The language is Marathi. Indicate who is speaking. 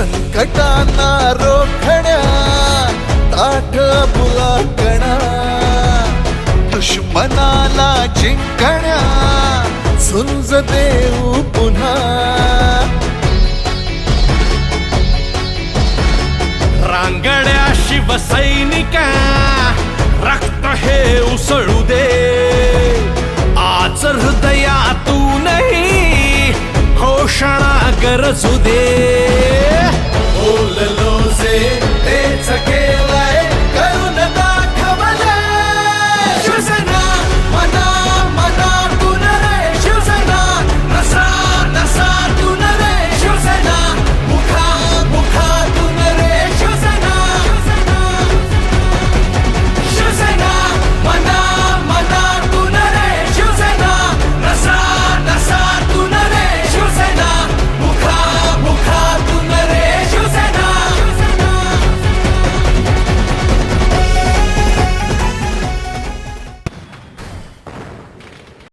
Speaker 1: संकटांना रोखण्या ताठ बुलाकणा दुश्मनाला जिंकण्या झुंज देऊ पुन्हा.
Speaker 2: रांगड्या शिवसैनिका रक्त हे उसळू दे. आज हृदयातूनही घोषणा गरजू दे.